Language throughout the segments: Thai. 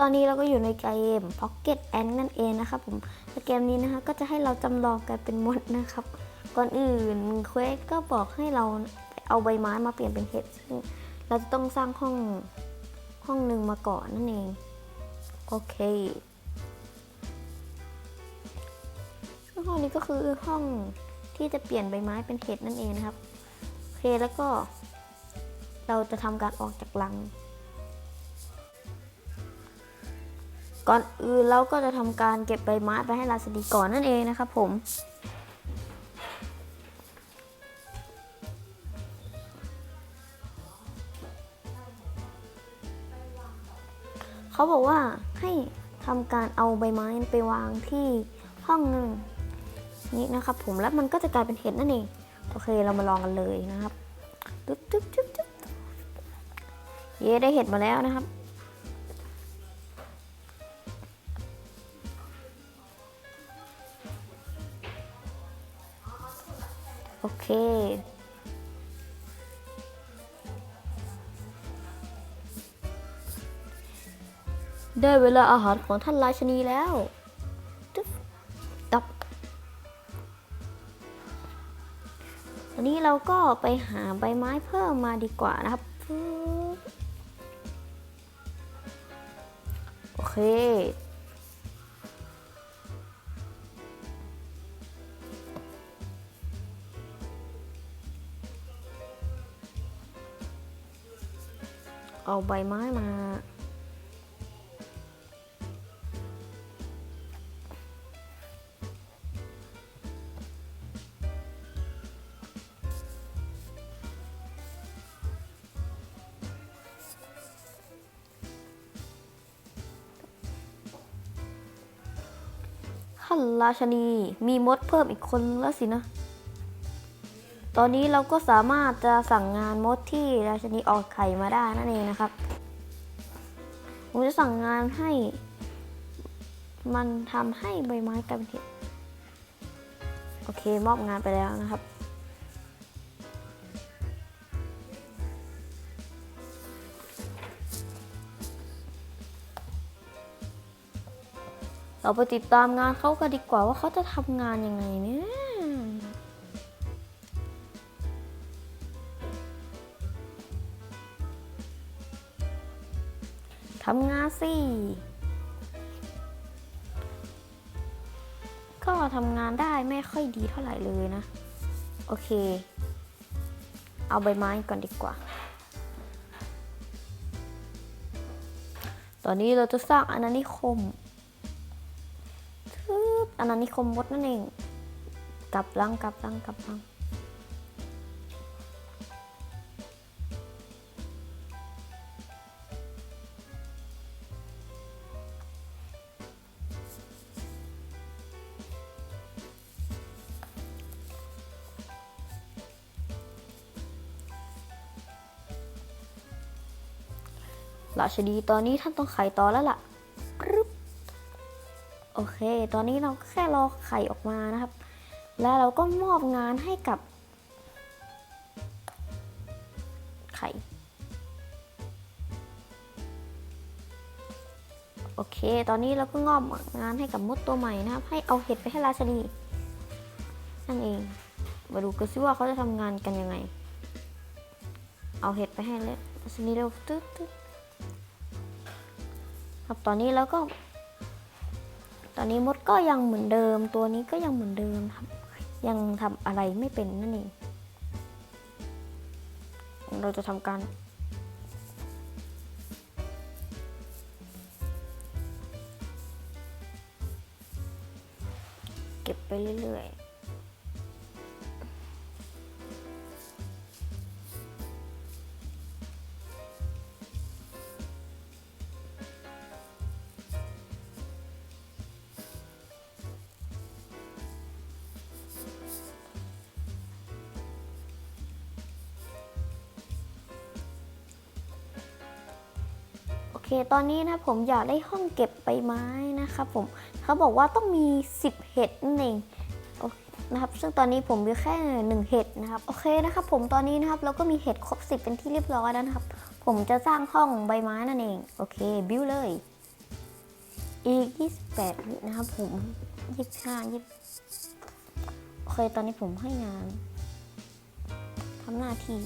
ตอนนี้เราก็อยู่ในเกม Pocket Ant นั่นเองนะครับผมเกมนี้นะคะก็จะให้เราจำลองกันเป็นมดนะครับ ก่อนอื่นเควสก็บอกให้เราเอาใบไม้มาเปลี่ยนเป็นเห็ดซึ่งเราจะต้องสร้างห้องห้องหนึ่งมาก่อนนั่นเอง โอเคซึ่งห้องนี้ก็คือห้องที่จะเปลี่ยนใบไม้เป็นเห็ดนั่นเองนะครับ โอเคแล้วก็เราจะทำการออกจากรัง ก่อนอื่นเราก็จะทำการเก็บใบไม้ไปให้ราษฎีก่อนนั่นเองนะครับผม เขาบอกว่าให้ทำการเอาใบไม้ไปวางที่ห้องหนึ่งนี้นะครับผมแล้วมันก็จะกลายเป็นเห็ดนั่นเองโอเคเรามาลองกันเลยนะครับตึ๊บตึ๊บตึ๊บตึ๊บเย้ได้เห็ดมาแล้วนะครับ ได้เวลาอาหารของท่านราชนีแล้วตึ๊บตับวันนี้เราก็ไปหาใบไม้เพิ่มมาดีกว่านะครับ โอเค เอาใบไม้มาท่านราชนี มีมดเพิ่มอีกคนแล้วสินะ ตอนนี้เราก็สามารถจะสั่งงานมดที่ราชนีออกไข่มาได้นั่นเองนะครับ ผมจะสั่งงานให้ มันทำให้ใบไม้กลายเป็นเห็ดโอเค มอบงานไปแล้วนะครับ เราไปติดตามงานเขากันดีกว่าว่าเขาจะทำงานยังไงเนี่ย ทำงานสิ ก็ทำงานได้ไม่ค่อยดีเท่าไหร่เลยนะ โอเค เอาใบไม้ก่อนดีกว่า ตอนนี้เราจะสร้างอาณานิคมทึบอาณานิคมมดนั่นเอง กลับลังกลับลังกลับลัง ราชดีตอนนี้ท่านต้องไข่ต่อแล้วล่ะกรึ๊บโอเค ตอนนี้เราแค่รอไข่ออกมานะครับ แล้วเราก็มอบงานให้กับ ไข่ โอเค ตอนนี้เราก็งอบงานให้กับมดตัวใหม่นะครับ ให้เอาเห็ดไปให้ราชนีนั่นเอง มาดูกันซิว่าเขาจะทำงานกันยังไง เอาเห็ดไปให้เลยราชนีเร็วตึ๊ดตึ๊ด ครับตอนนี้แล้วก็ ตอนนี้มดก็ยังเหมือนเดิม ตัวนี้ก็ยังเหมือนเดิมครับ ยังทำอะไรไม่เป็นนั่นเองเราจะทำการเก็บไปเรื่อยๆ เค ตอนนี้นะผมอยากได้ห้องเก็บใบไม้นะครับผมเขาบอกว่าต้องมี 10 เห็ดนั่นเองนะครับ ซึ่งตอนนี้ผมมีแค่หนึ่งเห็ดนะครับ โอเคนะครับ ผมตอนนี้นะครับเราก็มีเห็ดครบ 10 เป็นที่เรียบร้อยแล้วนะครับ ผมจะสร้างห้องใบไม้นั่นเอง โอเค บิวเลย อีก 28วินะครับผม 25 20โอเค ตอนนี้ผมให้งานทำหน้าที่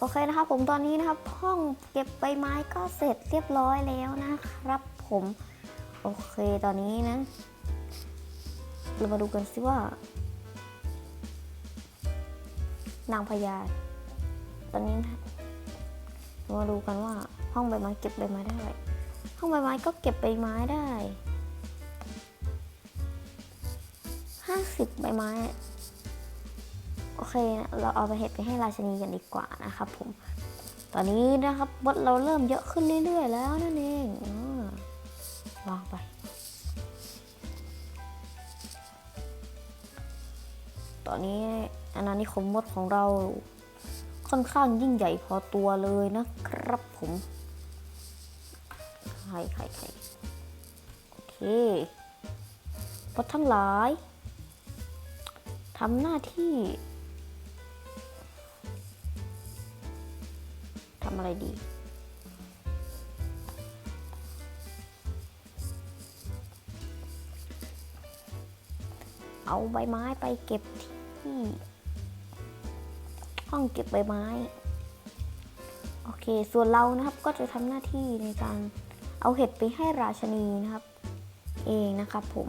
โอเคนะครับผมตอนนี้นะครับห้องเก็บใบไม้ก็เสร็จเรียบร้อยแล้วนะครับผมโอเคตอนนี้นะ เรามาดูกันสิว่า นางพญาตอนนี้นะเรามาดูกันว่าห้องใบไม้เก็บใบไม้ได้ ห้องใบไม้ก็เก็บใบไม้ได้ห้าสิบใบไม้ โอเค เราเอาไปเห็ดไปให้ราชนีกันดีกว่านะครับผม ตอนนี้นะครับมดเราเริ่มเยอะขึ้นเรื่อย ๆ แล้วนั่นเองอวางไป ตอนนี้อาณานิคมมดของเราค่อนข้างยิ่งใหญ่พอตัวเลยนะครับผมใครใครใครโอเคมดทั้งหลายทำหน้าที่ ทำอะไรดี เอาใบไม้ไปเก็บที่ ห้องเก็บใบไม้ โอเค ส่วนเรานะครับก็จะทำหน้าที่ในการเอาเห็ดไปให้ราชนีนะครับ เองนะครับผม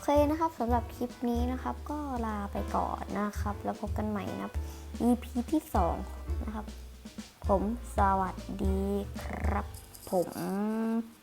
เคนะครับสำหรับคลิปนี้นะครับ ก็ลาไปก่อนนะครับ แล้วพบกันใหม่นะครับ EP ที่2นะครับ ผมสวัสดีครับผม